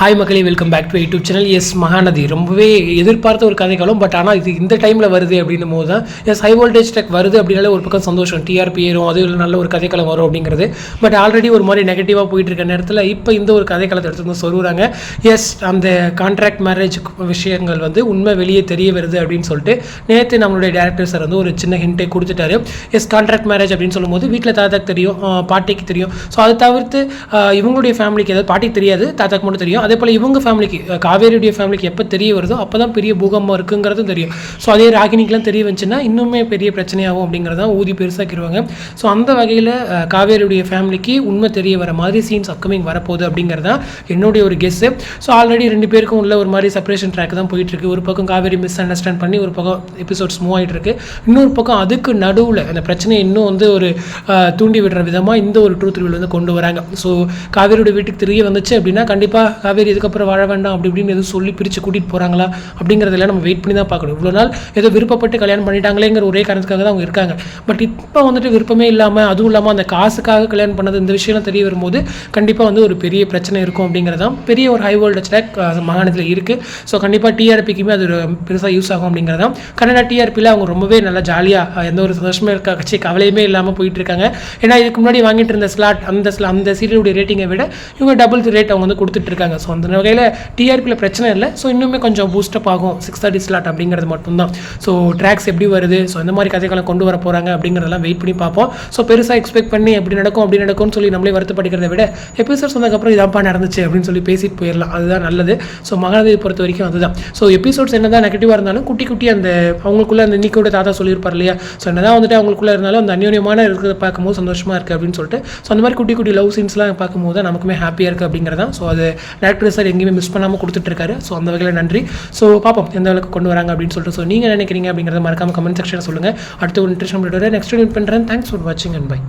Hi மக்களே welcome back to YouTube channel S Mahanadhi. ரொம்பவே எதிர்பார்த்த ஒரு கதைக்காலம் பட் ஆனால் இது இந்த டைமில் வருது அப்படின்னும் போது தான் எஸ் ஹை வோல்டேஜ் டெக் வருது அப்படின்னாலே ஒரு பக்கம் சந்தோஷம். டிஆர்பி ஏறும் அது நல்ல ஒரு கதைக்காலம் வரும் அப்படிங்கிறது. பட் ஆல்ரெடி ஒரு மாதிரி நெகட்டிவாக போயிட்டு இருக்க நேரத்தில் இப்போ இந்த ஒரு கதைக்காலத்தை எடுத்து வந்து சொல்கிறாங்க எஸ் அந்த கான்ட்ராக்ட் மேரேஜ் விஷயங்கள் வந்து உண்மை வெளியே தெரிய வருது அப்படின்னு சொல்லிட்டு நேற்று நம்மளுடைய டேரக்டர் சார் வந்து ஒரு சின்ன ஹிண்ட்டை கொடுத்துட்டாரு. எஸ் கான்ட்ராக்ட் மேரேஜ் அப்படின்னு சொல்லும்போது வீட்டில் தாத்தாக்கு தெரியும் பாட்டிக்கு தெரியும். ஸோ அதை தவிர்த்து இவங்களுடைய ஃபேமிலிக்கு ஏதாவது பாட்டிக்கு தெரியாது தாத்தாக்கு மட்டும் தெரியும். அதே போல் இவங்க ஃபேமிலிக்கு காவேரியுடைய ஃபேமிலிக்கு எப்போ தெரிய வருதோ அப்போ தான் பெரிய பூகம்பம் இருக்குங்கிறதும் தெரியும். ஸோ அதே ராகினிக்கெலாம் தெரிய வந்துச்சுன்னா இன்னுமே பெரிய பிரச்சனையாகும் அப்படிங்கிறது தான் ஊதி பெருசாக்கிடுவாங்க ஸோ அந்த வகையில் காவேரியுடைய ஃபேமிலிக்கு உண்மை தெரிய வர மாதிரி சீன்ஸ் அப்கமிங் வரப்போகுது அப்படிங்கிறது தான் என்னுடைய ஒரு கெஸ்ஸு ஸோ ஆல்ரெடி ரெண்டு பேருக்கும் உள்ள ஒரு மாதிரி செப்பரேஷன் ட்ராக் தான் போயிட்டு இருக்கு ஒரு பக்கம் காவேரி மிஸ் அண்டர்ஸ்டாண்ட் பண்ணி ஒரு பக்கம் எபிசோட்ஸ் மூவ் ஆகிட்டு இருக்கு இன்னொரு பக்கம் அதுக்கு நடுவில் அந்த பிரச்சனையை இன்னும் வந்து ஒரு தூண்டி விடுற விதமாக இந்த ஒரு ட்ரூத் ரிவீல் வந்து கொண்டு வராங்க. ஸோ காவேரியோட வீட்டுக்கு தெரிய வந்துச்சு அப்படின்னா கண்டிப்பாக காவேரி இதுக்கப்புறம் வாழ வேண்டாம் அப்படி இப்படின்னு எதுவும் சொல்லி பிரித்து கூட்டிகிட்டு போகிறாங்களா அப்படிங்கிறதெல்லாம் நம்ம வெயிட் பண்ணி தான் பார்க்கணும். இவ்வளோ நாள் ஏதோ விருப்பப்பட்டு கல்யாணம் பண்ணிட்டாங்களேங்கிற ஒரே காரணத்துக்காக தான் அவங்க இருக்காங்க. பட் இப்போ வந்துட்டு விருப்பமே இல்லாமல் அதுவும் இல்லாமல் அந்த காசுக்காக கல்யாணம் பண்ணது இந்த விஷயம்லாம் தெரிய வரும்போது கண்டிப்பாக வந்து ஒரு பெரிய பிரச்சனை இருக்கும் அப்படிங்கிறது தான். பெரிய ஒரு ஹை வோல்டேஜ் ட்ராக் மாகாணத்தில் இருக்குது ஸோ கண்டிப்பாக டிஆர்பிக்குமே அது பெருசாக யூஸ் ஆகும் அப்படிங்கிறது தான். கனடா டிஆர்பியில் அவங்க ரொம்பவே நல்லா ஜாலியாக எந்த ஒரு சந்தோஷமே இருக்க கட்சி கவலையுமே இல்லாமல் போயிட்டு இருக்காங்க. ஏன்னா இதுக்கு முன்னாடி வாங்கிட்டு இருந்த ஸ்லாட் அந்த ஸ்லா அந்த சீரியலுடைய ரேட்டிங்கை விட இவங்க டபுள் ரேட் அவங்க வந்து கொடுத்துட்டு இருக்காங்க. ஸோ ஸோ அந்த வகையில் டிஆர்பியில் பிரச்சனை இல்லை. ஸோ இன்னுமே கொஞ்சம் பூஸ்டப் ஆகும். சிக்ஸ் தேர்ட்டி ஸ்லாட் அப்படிங்கிறது மட்டும்தான். ஸோ ட்ராக்ஸ் எப்படி வருது? ஸோ இந்த மாதிரி கதைகளை கொண்டு வர போகிறாங்க அப்படிங்கிறதெல்லாம் வெயிட் பண்ணி பார்ப்போம். ஸோ பெருசாக எக்ஸ்பெக்ட் பண்ணி எப்படி நடக்கும் அப்படி நடக்கும்னு சொல்லி நம்மளே வருத்தப்படுகிறத விட எபிசோட்ஸ் வந்ததுக்கப்புறம் இதாப்பா நடந்துச்சு அப்படின்னு சொல்லி பேசிட்டு போயிடலாம். அதுதான் நல்லது. ஸோ மகாநதி பொறுத்த வரைக்கும் அதுதான். ஸோ எபிசோட்ஸ் என்ன தான் நெகட்டிவாக இருந்தாலும் குட்டி குட்டி அந்த அவங்களுக்குள்ள அந்த இன்னைக்கூட தாத்தா சொல்லியிருப்பார் இல்லையா? ஸோ என்ன தான் வந்துட்டு அவங்களுக்குள்ள இருந்தாலும் அந்த அந்யோன்யமான இருக்கிறத பார்க்கும்போது சந்தோஷமாக இருக்குது அப்படின்னு சொல்லிட்டு. ஸோ அந்த மாதிரி குட்டி குட்டி லவ் சீன்ஸ்லாம் பார்க்கும்போது தான் நமக்குமே ஹாப்பியாக இருக்குது அப்படிங்கிறதான். ஸோ அது டேரக்டர் சார் எங்கேயுமே மிஸ் பண்ணாமல் கொடுத்துட்ருக்காரு. ஸோ அந்த வகையில் நன்றி. ஸோ பார்ப்போம் எந்த அளவுக்கு கொண்டு வராங்க அப்படின்னு சொல்லிட்டு. ஸோ நீங்கள் நினைக்கிறீங்க அப்படிங்கிறத மறக்காம கமெண்ட் செக்ஷனில் சொல்லுங்கள் அடுத்த ஒரு இன்ட்ரெஸ்ட் நெக்ஸ்ட் மீட் பண்ணுறேன் தேங்க்ஸ் ஃபார் வாட்சிங் அண்ட் பை